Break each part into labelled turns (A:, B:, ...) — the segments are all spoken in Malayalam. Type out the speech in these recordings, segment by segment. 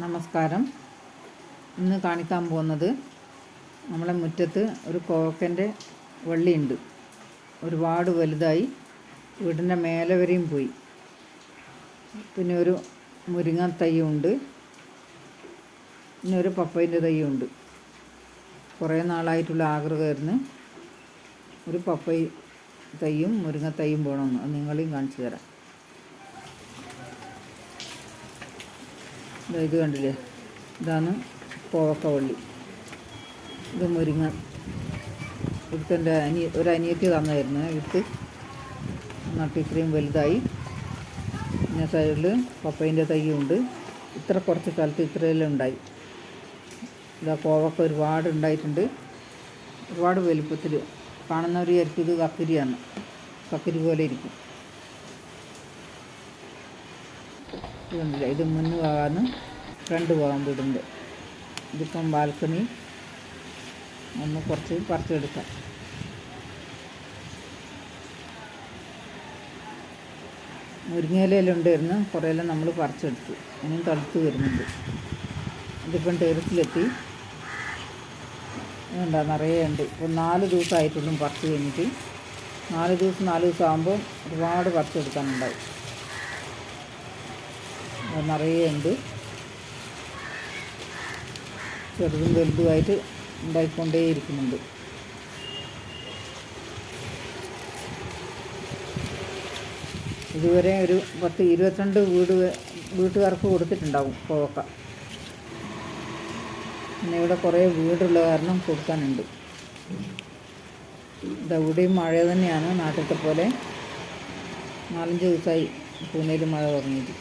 A: നമസ്കാരം. ഇന്ന് കാണിക്കാൻ പോകുന്നത് നമ്മളെ മുറ്റത്ത് ഒരു കോക്കന്റെ വള്ളിയുണ്ട്. ഒരുപാട് വലുതായി വീടിന്റെ മേലെ വരെയും പോയി. പിന്നെ ഒരു മുരിങ്ങ തൈയുണ്ട്. പിന്നെ ഒരു പപ്പയിന്റെ തൈയുണ്ട്. കുറേ നാളായിട്ടുള്ള ആഗ്രഹമായിരുന്നു ഒരു പപ്പൈ തൈയും മുരിങ്ങ തൈയും പോകണമെന്ന് അത് നിങ്ങളെയും കാണിച്ചു തരാം. ഇത് കണ്ടില്ലേ? ഇതാണ് കോവക്കവള്ളി ഇത് മുരിങ്ങ. ഇവിടുത്തെ എന്റെ അനിയ ഒരു അനിയത്തി തന്നായിരുന്നു ഇട്ട് നട്ട് ഇത്രയും വലുതായി. പിന്നെ സൈഡിൽ പപ്പയിന്റെ തൈയുണ്ട് ഇത്ര കുറച്ച് സ്ഥലത്ത് ഇത്രയെല്ലാം ഉണ്ടായി. ഇതാ കോവക്ക ഒരുപാട് ഉണ്ടായിട്ടുണ്ട്. ഒരുപാട് വലുപ്പത്തിൽ കാണുന്നവർ വിചാരിക്കും ഇത് കക്കിരിയാണ്. കക്കിരി പോലെ ഇരിക്കും. ഇതുണ്ടല്ലോ ഇത് മുന്നു ഭാഗമാണ്. ഫ്രണ്ട് വീടിന്റെ ഇതിപ്പം ബാൽക്കണി. ഒന്ന് കുറച്ച് പറിച്ചെടുക്കാം. മുരിങ്ങയിലെല്ലാം ഉണ്ടായിരുന്നു. കുറേയെല്ലാം നമ്മൾ പറിച്ചെടുത്തു. ഇനിയും തളുത്ത് വരുന്നുണ്ട്. ഇതിപ്പം ടെറസിലെത്തി എന്താ നിറയെ ഉണ്ട്. ഇപ്പോൾ നാല് ദിവസമായിട്ടുള്ളൂ പറിച്ച് കഴിഞ്ഞിട്ട്. നാല് ദിവസം നാല് ദിവസം ആകുമ്പോൾ ഒരുപാട് പറിച്ചെടുക്കാനുണ്ടാവും. നിറയെ ഉണ്ട്. ചെറുതും വലുതുമായിട്ട് ഉണ്ടായിക്കൊണ്ടേയിരിക്കുന്നുണ്ട് ഇതുവരെ ഒരു പത്ത് ഇരുപത്തിരണ്ട് വീട് വീട്ടുകാർക്ക് കൊടുത്തിട്ടുണ്ടാവും കോവക്ക പിന്നെ ഇവിടെ കുറേ വീടുള്ള കാരണം കൊടുക്കാനുണ്ട്. ഇതവിടെയും മഴ തന്നെയാണ് നാട്ടിലത്തെ പോലെ. നാലഞ്ച് ദിവസമായി പൂനെയിൽ മഴ തുടങ്ങിയിട്ട്.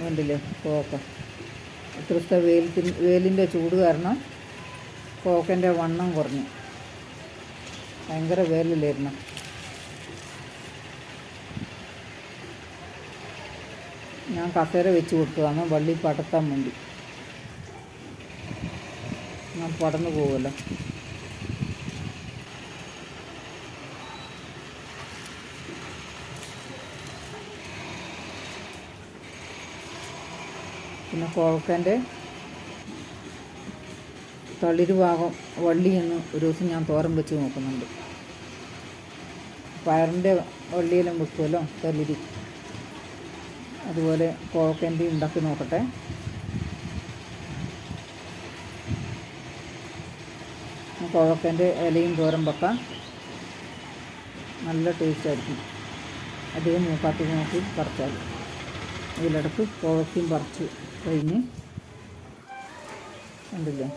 A: വേണ്ടില്ലേ കോവക്ക ഇത്ര ദിവസത്തെ വെയിലത്തിന് വെയിലിന്റെ ചൂട് കാരണം കോക്കന്റെ വണ്ണം കുറഞ്ഞു. ഭയങ്കര വേലില്ലായിരുന്നു ഞാൻ കസേര വെച്ച് കൊടുത്തതാണ് വള്ളി പടത്താൻ വേണ്ടി. ഞാൻ പടന്നു പോകുമല്ലോ പിന്നെ കോവക്കന്റെ തളിരു ഭാഗം വള്ളിയെന്ന് ഒരു ദിവസം ഞാൻ തോരൻ വെച്ച് നോക്കുന്നുണ്ട്. പയറിന്റെ വള്ളിയെല്ലാം വെക്കുമല്ലോ തളിരി. അതുപോലെ കോവക്കന്റെ ഉണ്ടാക്കി നോക്കട്ടെ. കോവക്കന്റെ ഇലയും തോരൻ വെക്കാം. നല്ല ടേസ്റ്റ് ആയിരിക്കും. അധികം മൂക്കാത്തി നോക്കി പറിച്ചാൽ ഇതിലിടക്ക് കോവക്കയും പറിച്ച് കഴിഞ്ഞ് കണ്ടില്ലേ?